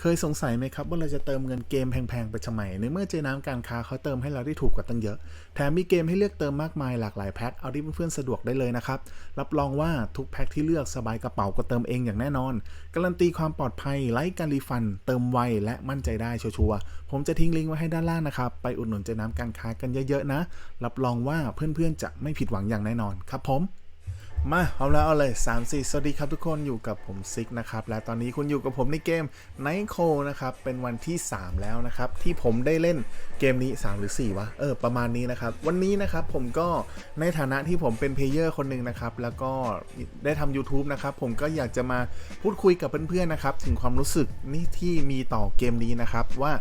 เคยสงสัยไหมครับว่าเราจะเติมเงินเกมแพงๆไปทำไมในเมื่อเจน้ำการค้าเขาเติมให้เราได้ถูกกว่าตั้งเยอะ แถมมีเกมให้เลือกเติมมากมายหลากหลายแพ็คเอาที่เพื่อนๆสะดวกได้เลยนะครับ รับรองว่าทุกแพ็คที่เลือกสบายกระเป๋าก็เติมเองอย่างแน่นอน การันตีความปลอดภัยไร้การรีฟัน เติมไวและมั่นใจได้ชัวร์ๆผมจะทิ้งลิงก์ไว้ให้ด้านล่างนะครับไปอุดหนุนเจน้ำการค้ากันเยอะๆนะ รับรองว่าเพื่อนๆจะไม่ผิดหวังอย่างแน่นอนครับผม มาเอาแล้วเอาเลย3 4 สวัสดีครับทุกคนอยู่กับผมซิกนะครับ และตอนนี้คุณอยู่กับผมในเกม Night c o นะครับ เป็นวันที่ 3 แล้วนะครับ ที่ผมได้เล่นเกมนี้ 3 หรือ 4 วะ เออ ประมาณนี้นะครับ วันนี้นะครับผมก็ในฐานะที่ผมเป็นเพลเยอร์คนหนึ่งนะครับ แล้วก็ได้ทำ YouTube นะครับ ผมก็อยากจะมาพูดคุยกับเพื่อนๆนะครับ ถึงความรู้สึกนี่ที่มีต่อเกมนี้นะครับว่า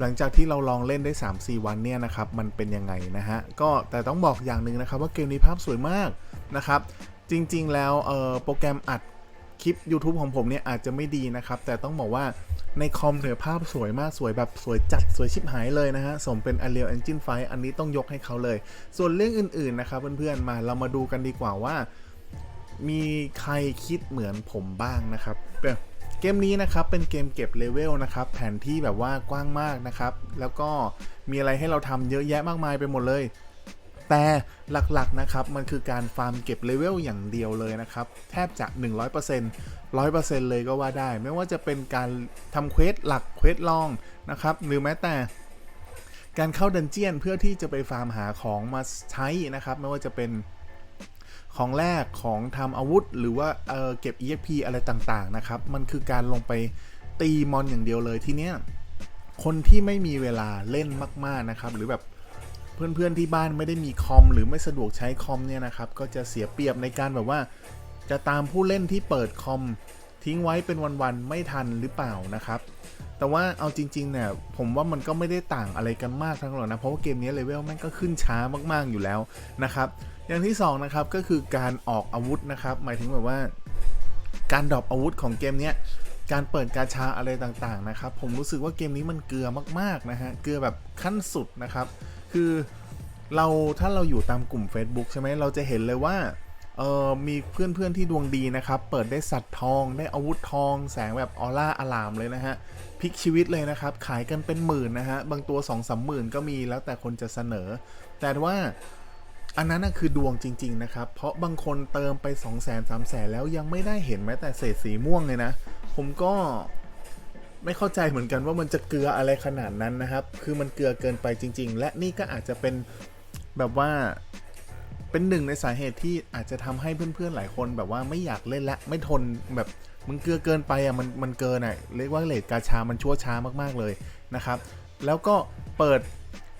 หลังจากที่เราลองเล่นได้ 3-4 วันเนี่ยนะครับ มันเป็นยังไงนะฮะ ก็แต่ต้องบอกอย่างหนึ่งนะครับ ว่าเกมนี้ภาพสวยมากนะครับ จริงๆ แล้วเอ่อโปรแกรมอัดคลิป YouTube ของผมเนี่ยอาจจะไม่ดีนะครับ แต่ต้องบอกว่าในคอมเนี่ยภาพสวยมากสวยแบบสวยจัดสวยชิบหายเลยนะฮะ สมเป็น Unreal Engine 5 อันนี้ต้องยกให้เขาเลย ส่วนเรื่องอื่นๆ นะครับเพื่อนๆ มาเรามาดูกันดีกว่าว่า มีใครคิดเหมือนผมบ้างนะครับ เกมนี้นะครับเป็นเกมเก็บเลเวลนะครับแผนที่แบบว่ากว้างมากนะครับ แล้วก็มีอะไรให้เราทำเยอะแยะมากมายไปหมดเลย แต่หลักๆนะครับมันคือการฟาร์มเก็บเลเวลอย่างเดียวเลยนะครับ แทบจะ 100% 100%เลยก็ว่าได้ ไม่ว่าจะเป็นการทำเควสหลักเควสลองนะครับหรือแม้แต่การเข้าดันเจียนเพื่อที่จะไปฟาร์มหาของมาใช้นะครับ ไม่ว่าจะเป็น ของแรกของทำอาวุธ หรือว่าเเก็บ EXP อะไรต่างๆนะครับ มันคือการลงไปตีมอนอย่างเดียวเลยทีเนี้ยคนที่ไม่มีเวลาเล่นมาก ๆนะครับ หรือแบบเพื่อนๆที่บ้านไม่ได้มีคอม หรือไม่สะดวกใช้คอมเนี่ยนะครับก็จะเสียเปรียบในการแบบว่า จะตามผู้เล่นที่เปิดคอมทิ้งไว้เป็นวันๆไม่ทันหรือเปล่านะครับ แต่ว่าเอาจริงๆเนี่ยผมว่ามันก็ไม่ได้ต่างอะไรกันมากทั้งหรอกนะเพราะว่าเกมนี้เลเวลแม่งก็ขึ้นช้ามากๆอยู่แล้วนะครับอย่างที่สองนะครับก็คือการออกอาวุธนะครับหมายถึงแบบว่าการดรอปอาวุธของเกมนี้การเปิดกาชาอะไรต่างๆนะครับ ผมรู้สึกว่าเกมนี้มันเกลือมากๆนะฮะเกลือแบบขั้นสุดนะครับ คือเราถ้าเราอยู่ตามกลุ่ม Facebook ใช่ไหมเราจะเห็นเลยว่าเออมีเพื่อนๆที่ดวงดีนะครับ เปิดได้สัตว์ทอง ได้อาวุธทอง แสงแบบออร่าอลามเลยนะฮะ พลิกชีวิตเลยนะครับ ขายกันเป็นหมื่นนะฮะ บางตัว2องสามหมื่นก็มีแล้วแต่คนจะเสนอ แต่ว่าอันนั้นคือดวงจริง ๆ นะครับ เพราะบางคนเติมไป 2 0 0 0 0 0 3 0 0 0 0 แล้วยังไม่ได้เห็นแม้แต่เศษสีม่วงเลยนะ ผมก็ไม่เข้าใจเหมือนกันว่ามันจะเกลืออะไรขนาดนั้นนะครับ คือมันเกลือเกินไปจริง ๆ และนี่ก็อาจจะเป็นแบบว่า เป็นหนึ่งในสาเหตุที่อาจจะทำให้เพื่อนๆหลายคนแบบว่าไม่อยากเล่นและไม่ทนแบบมันเกลือเกินไปอะมันมันเกินอะเรียกว่าเลทกาชามันชั่วช้ามากๆเลยนะครับแล้วก็เปิด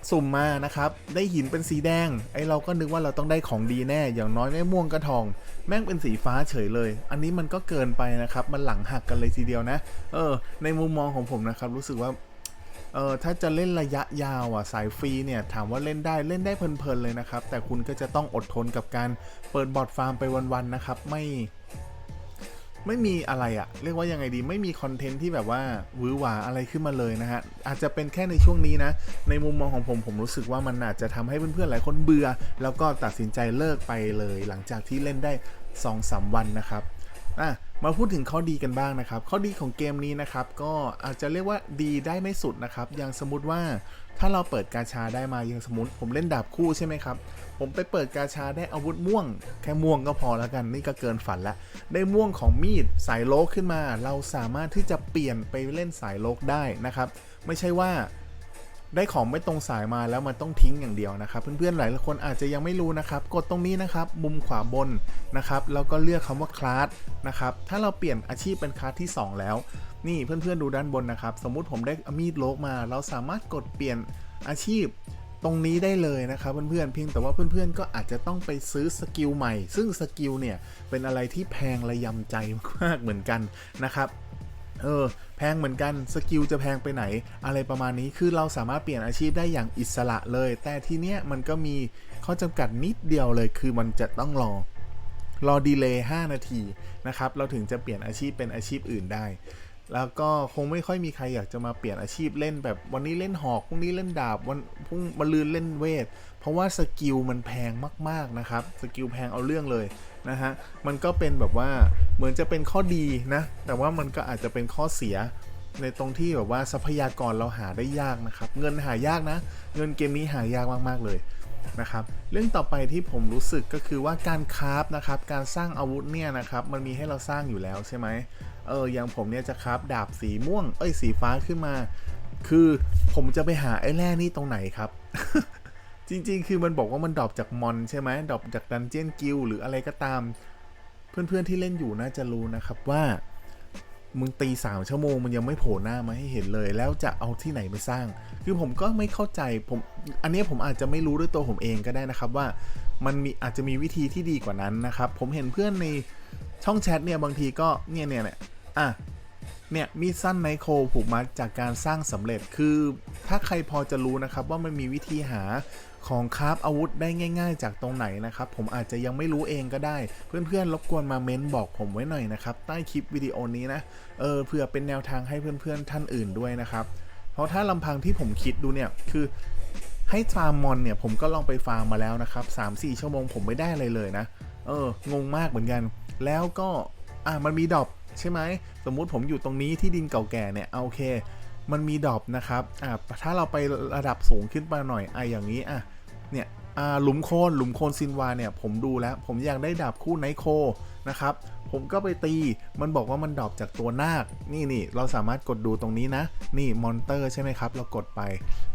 สุ่มมานะครับได้หินเป็นสีแดงไอเราก็นึกว่าเราต้องได้ของดีแน่ อย่างน้อยไม่ม่วงก็ทอง แม่งเป็นสีฟ้าเฉยเลย อันนี้มันก็เกินไปนะครับมันหลังหักกันเลยทีเดียวนะ เออ ในมุมมองของผมนะครับรู้สึกว่า เออถ้าจะเล่นระยะยาวอะสายฟรีเนี่ยถามว่าเล่นได้เล่นได้เพลินๆเลยนะครับ แต่คุณก็จะต้องอดทนกับการเปิดบอทฟาร์มไปวันๆนะครับ ไม่ ไม่มีอะไรอะเรียกว่ายังไงดี ไม่มีคอนเทนต์ที่แบบว่าวื้อหวาอะไรขึ้นมาเลยนะฮะอาจจะเป็นแค่ในช่วงนี้นะ ในมุมมองของผมผมรู้สึกว่ามันอาจจะทำให้เพื่อนๆหลายคนเบื่อ แล้วก็ตัดสินใจเลิกไปเลย หลังจากที่เล่นได้2-3วันนะครับ อะมาพูดถึงข้อดีกันบ้างนะครับ ข้อดีของเกมนี้นะครับ ก็อาจจะเรียกว่าดีได้ไม่สุดนะครับ อย่างสมมติว่าถ้าเราเปิดกาชาได้มาอย่างสมมติผมเล่นดาบคู่ใช่ไหมครับ ผมไปเปิดกาชาได้อาวุธม่วง แค่ม่วงก็พอแล้วกัน นี่ก็เกินฝันละ ได้ม่วงของมีดสายโลกขึ้นมา เราสามารถที่จะเปลี่ยนไปเล่นสายโลกได้นะครับ ไม่ใช่ว่า ได้ของไม่ตรงสายมาแล้วมันต้องทิ้งอย่างเดียวนะครับ เพื่อนๆหลายคนอาจจะยังไม่รู้นะครับ กดตรงนี้นะครับมุมขวาบนนะครับแล้วก็เลือกคำว่าคลาสนะครับถ้าเราเปลี่ยนอาชีพเป็นคลาสที่ 2 แล้ว นี่เพื่อนๆดูด้านบนนะครับ สมมุติผมได้มีดโลกมา เราสามารถกดเปลี่ยนอาชีพตรงนี้ได้เลยนะครับเพื่อนๆเพียงแต่ว่าเพื่อนๆก็อาจจะต้องไปซื้อสกิลใหม่ ซึ่งสกิลเนี่ยเป็นอะไรที่แพงระยำใจมากๆเหมือนกันนะครับ เออแพงเหมือนกันสกิลจะแพงไปไหน อะไรประมาณนี้คือเราสามารถเปลี่ยนอาชีพได้อย่างอิสระเลย แต่ทีเนี้ยมันก็มีข้อจำกัดนิดเดียวเลย คือมันจะต้องรอรอดีเลย์5นาทีนะครับ เราถึงจะเปลี่ยนอาชีพเป็นอาชีพอื่นได้ แล้วก็คงไม่ค่อยมีใครอยากจะมาเปลี่ยนอาชีพเล่นแบบวันนี้เล่นหอกพรุ่งนี้เล่นดาบวันพรุ่งมะลืนเล่นเวท เพราะว่าสกิลมันแพงมากๆนะครับสกิลแพงเอาเรื่องเลยนะฮะมันก็เป็นแบบว่าเหมือนจะเป็นข้อดีนะแต่ว่ามันก็อาจจะเป็นข้อเสียในตรงที่แบบว่าทรัพยากรเราหาได้ยากนะครับ เงินหายากนะ เงินเกมนี้หายากมากๆเลยนะครับ เรื่องต่อไปที่ผมรู้สึกก็คือว่าการคราฟนะครับ การสร้างอาวุธเนี่ยนะครับ มันมีให้เราสร้างอยู่แล้วใช่ไหม เอออย่างผมเนี่ยจะคราฟดาบสีม่วง เอ้ยสีฟ้าขึ้นมา คือผมจะไปหาไอ้แร่นี่ตรงไหนครับ จริงๆ คือมันบอกว่ามันดรอปจากมอนใช่ไหมดรอปจากดันเจียนกิลหรืออะไรก็ตาม เพื่อนๆที่เล่นอยู่น่าจะรู้นะครับว่ามึงตีสามชั่วโมงมันยังไม่โผล่หน้ามาให้เห็นเลย แล้วจะเอาที่ไหนไปสร้าง คือผมก็ไม่เข้าใจผมอันนี้ผมอาจจะไม่รู้ด้วยตัวผมเองก็ได้นะครับว่ามันมีอาจจะมีวิธีที่ดีกว่านั้นนะครับ ผมเห็นเพื่อนในช่องแชทเนี่ยบางทีก็เนี่ยเนี่ยเนี่ย อะเนี่ยมีดสั้นไนโครผูกมัดจากการสร้างสำเร็จคือ ถ้าใครพอจะรู้นะครับว่ามันมีวิธีหาของคราฟอาวุธได้ง่าย ๆ จากตรงไหนนะครับ ผมอาจจะยังไม่รู้เองก็ได้ เพื่อนๆรบกวนมาเม้นบอกผมไว้หน่อยนะครับ ใต้คลิปวิดีโอนี้นะเออเพื่อเป็นแนวทางให้เพื่อนๆท่านอื่นด้วยนะครับ เพราะถ้าลำพังที่ผมคิดดูเนี่ยคือให้ฟาร์มมอนเนี่ยผมก็ลองไปฟาร์มมาแล้วนะครับ3-4ชั่วโมงผมไม่ได้อะไรเลยนะ เอองงมากเหมือนกัน แล้วก็อะมันมีดรอป ใช่ไหม สมมุติผมอยู่ตรงนี้ที่ดินเก่าแก่เนี่ยเอาโอเค มันมีดรอปนะครับอะถ้าเราไประดับสูงขึ้นมาหน่อยอะอย่างนี้อะเนี่ยอ่าหลุมโคนหลุมโคนซินวาเนี่ยผมดูแล้ว ผมอยากได้ดาบคู่ไนโคนะครับ ผมก็ไปตีมันบอกว่ามันดรอปจากตัวนาค นี่นี่เราสามารถกดดูตรงนี้นะ นี่มอนเตอร์ใช่ไหมครับ เรากดไป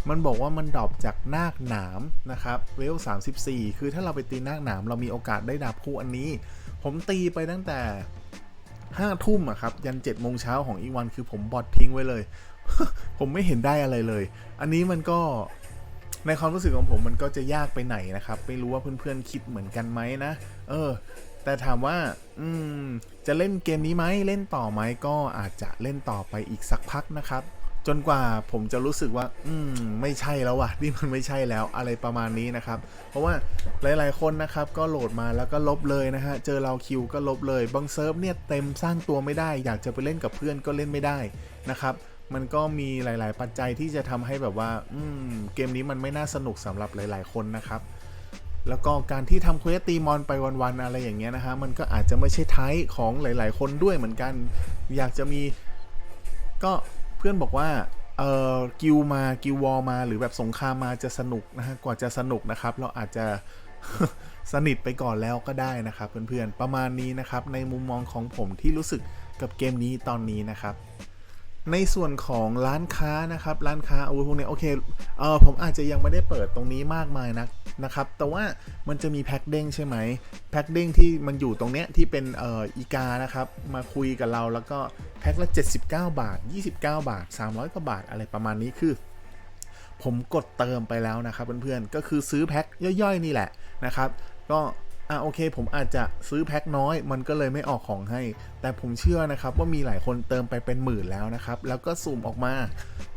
มันบอกว่ามันดรอปจากนาคหนามนะครับเวล34 คือถ้าเราไปตีนาคหนาม เรามีโอกาสได้ดาบคู่อันนี้ ผมตีไปตั้งแต่ ห้าทุ่มอะครับ ยันเจ็ดโมงเช้าของอีกวันคือผมบอททิ้งไว้เลย ผมไม่เห็นได้อะไรเลย อันนี้มันก็ในความรู้สึกของผมมันก็จะยากไปไหนนะครับ ไม่รู้ว่าเพื่อนๆคิดเหมือนกันไหมนะ เออ แต่ถามว่า อืม จะเล่นเกมนี้ไหมเล่นต่อไหมก็อาจจะเล่นต่อไปอีกสักพักนะครับ จนกว่าผมจะรู้สึกว่า อืม ไม่ใช่แล้วว่ะ นี่มันไม่ใช่แล้วอะไรประมาณนี้นะครับ เพราะว่าหลาย ๆ คนนะครับ ก็โหลดมาแล้วก็ลบเลยนะฮะ เจอเราคิวก็ลบเลย บางเซิร์ฟเนี่ยเต็มสร้างตัวไม่ได้ อยากจะไปเล่นกับเพื่อนก็เล่นไม่ได้นะครับ มันก็มีหลาย ๆ ปัจจัยที่จะทำให้แบบว่า อืม เกมนี้มันไม่น่าสนุกสำหรับหลาย ๆ คนนะครับ แล้วก็การที่ทำเควสตีมอนไปวัน ๆ อะไรอย่างเงี้ยนะฮะ มันก็อาจจะไม่ใช่ไทป์ของหลาย ๆ คนด้วยเหมือนกัน อยากจะมีก็ พื่อนบอกว่าเอ่อกิวมากิววอลมาหรือแบบสงครามมาจะสนุกนะฮะกว่าจะสนุกนะครับ เราอาจจะสนิทไปก่อนแล้วก็ได้นะครับ เพื่อนๆประมาณนี้นะครับ ในมุมมองของผมที่รู้สึกกับเกมนี้ตอนนี้นะครับ ในส่วนของร้านค้านะครับร้านค้าอาวุธพวกนี้โอเคเออผมอาจจะยังไม่ได้เปิดตรงนี้มากมายนะนะครับแต่ว่ามันจะมีแพ็คเด้งใช่ไหมแพ็คเด้งที่มันอยู่ตรงเนี้ยที่เป็นเอ่ออีกานะครับมาคุยกับเราแล้วก็แพ็คละ 79 บาท 29 บาท 300กว่าบาทอะไรประมาณนี้คือ ผมกดเติมไปแล้วนะครับเพื่อนๆก็คือซื้อแพ็คย่อยๆนี่แหละนะครับก็ อะโอเค ผมอาจจะซื้อแพ็คน้อย มันก็เลยไม่ออกของให้ แต่ผมเชื่อนะครับว่ามีหลายคนเติมไปเป็นหมื่นแล้วนะครับ แล้วก็สุ่มออกมา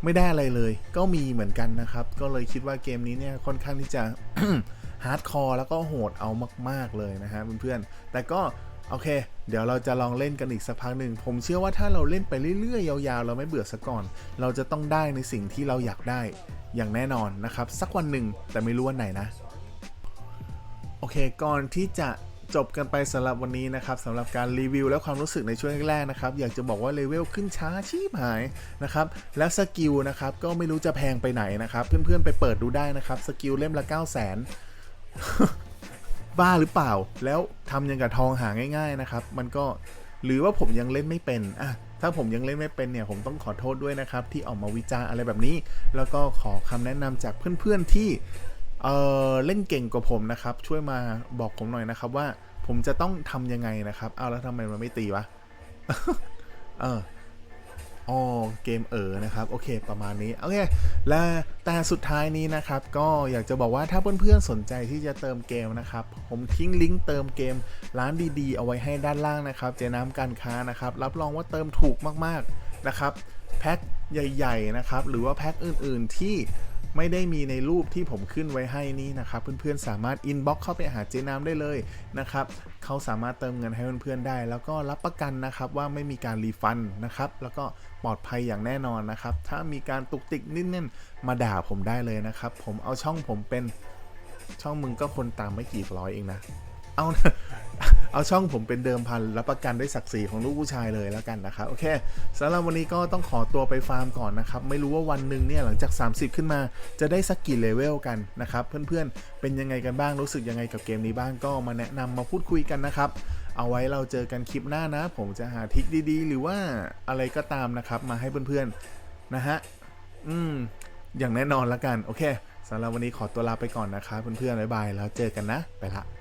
ไม่ได้อะไรเลย ก็มีเหมือนกันนะครับ ก็เลยคิดว่าเกมนี้เนี่ยค่อนข้างที่จะฮาร์ดคอร์แล้วก็โหดเอามาก ๆเลยนะฮะเพื่อนๆ แต่ก็โอเค เดี๋ยวเราจะลองเล่นกันอีกสักพักหนึ่ง ผมเชื่อว่าถ้าเราเล่นไปเรื่อยๆ ยาวๆ เราไม่เบื่อสักก่อน เราจะต้องได้ในสิ่งที่เราอยากได้อย่างแน่นอนนะครับ สักวันหนึ่งแต่ไม่รู้วันไหนนะ อเค ก่อนที่จะจบกันไปสำหรับวันนี้นะครับสำหรับการรีวิวและความรู้สึกในช่วงแรกๆนะครับอยากจะบอกว่าเลเวลขึ้นช้าชีพหายนะครับแล้วสกิลนะครับก็ไม่รู้จะแพงไปไหนนะครับ เพื่อนๆไปเปิดดูได้นะครับสกิลเล่มละ 9 0 0 0 0นบ้าหรือเปล่า แล้วทำยังกับทองหาง่าย ๆนะครับ มันก็หรือว่าผมยังเล่นไม่เป็นอะถ้าผมยังเล่นไม่เป็นเนี่ยผมต้องขอโทษด้วยนะครับที่ออกมาวิจารณ์อะไรแบบนี้ แล้วก็ขอคำแนะนำจากเพื่อนๆที่ เออเล่นเก่งกว่าผมนะครับ ช่วยมาบอกผมหน่อยนะครับ ว่าผมจะต้องทำยังไงนะครับ เอาแล้วทำไมมันไม่ตีวะ เอออ๋อเกมเออนะครับ โอเคประมาณนี้ โอเค และแต่สุดท้ายนี้นะครับ ก็อยากจะบอกว่าถ้าเพื่อนๆสนใจที่จะเติมเกมนะครับ ผมทิ้งลิงก์เติมเกมร้านดีๆ เอาไว้ให้ด้านล่างนะครับ เจน้ำการค้านะครับ รับรองว่าเติมถูกมากๆนะครับ แพ็คใหญ่ ๆ นะครับ หรือว่าแพ็คอื่นๆที่ไม่ได้มีในรูปที่ผมขึ้นไว้ให้นี้นะครับ เพื่อนๆสามารถอินบ็อกเข้าไปหาเจน้ำได้เลยนะครับเขาสามารถเติมเงินให้เพื่อนๆได้ แล้วก็รับประกันนะครับว่าไม่มีการรีฟันนะครับแล้วก็ปลอดภัยอย่างแน่นอนนะครับ ถ้ามีการตุกติกนิดนึงมาด่าผมได้เลยนะครับ ผมเอาช่องผมเป็นช่องมึงก็คนตามไม่กี่ร้อยเองนะ เอา เอาช่องผมเป็นเดิมพันรับประกันด้วยศักดิ์ศรีของลูกผู้ชายเลยแล้วกันนะครับโอเคสำหรับวันนี้ก็ต้องขอตัวไปฟาร์มก่อนนะครับ ไม่รู้ว่าวันหนึ่งเนี่ยหลังจาก 30 ขึ้นมาจะได้สักกี่เลเวลกันนะครับ เพื่อนๆ เป็นยังไงกันบ้างรู้สึกยังไงกับเกมนี้บ้างก็มาแนะนำมาพูดคุยกันนะครับเอาไว้เราเจอกันคลิปหน้านะ ผมจะหาทริคดีๆ หรือว่าอะไรก็ตามนะครับ มาให้เพื่อนๆนะฮะอืมอย่างแน่นอนละกัน โอเคสำหรับวันนี้ขอตัวลาไปก่อนนะครับเพื่อนๆบ๊ายบายแล้วเจอกันนะ ไปละ